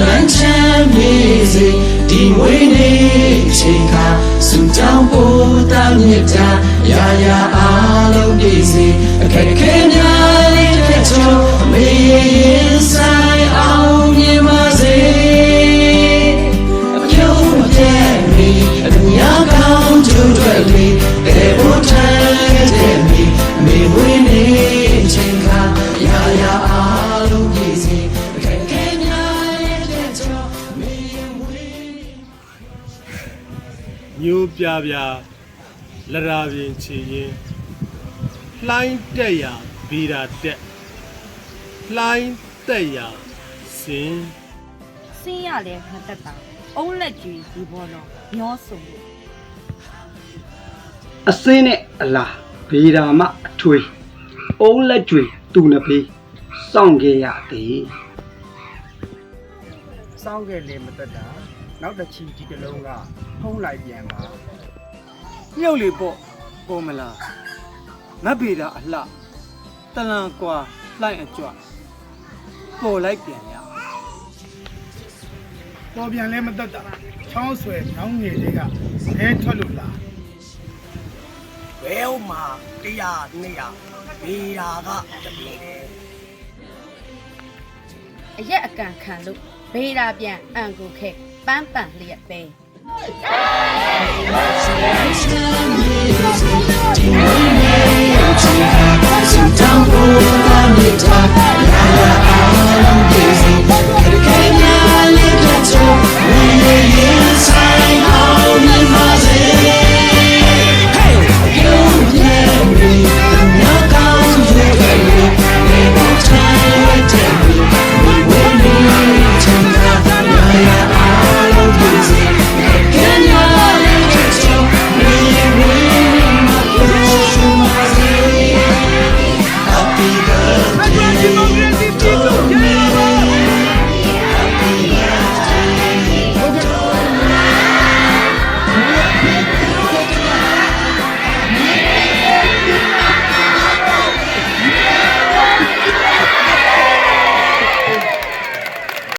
လန်းချမ်းမြေစေဒီဝေးနေချိန်ခါစုတောင်းဖို့တာမြတ်တာရာရာအားလုံးပြည့်စေအခက်ခဲများလေးတဲ့ချောမေရင်ဆိုင်အောင်မြင်ပါစေအပြုံးမပြတ်မီအများကောင်းကျိုးတွေလေး မျိုးပြပြလရာပြင်ချီရင်လှိုင်းတက်ရဗီရာတက်လှိုင်းတက်ရစင်စင်းရလဲမတက်တာအုံးလက်ကြီးဒီဘောတော့ညောဆုံလို့အစင်းနဲ့အလားဗေဒာမအထွေးအုံးလက်ကျွေတူနဖေးစောင့်ခဲ့ရသည်စောင်းခဲ့လေမတက်တာ နောက်တစ်ချီဒီတစ်လုံးကဖုံးလိုက်ပြန်ပါမြုပ်လေပေါ့ပေါ်မလားမတ်ဗေတာအလှတလန်ကွာလှိုင်းအကြွပေါ်လိုက်ပြန်ရပေါ်ပြန်လဲမတက်တာချောင်းဆွဲညောင်းငယ်လေးကအဲထွက်လို့လားဘဲဥမှာတရားနေရဘေးရာကတပည့်တယ်အရက်အကန်ခံလို့ဘေးရာပြန်အန်ကိုခဲ ပန်းပန်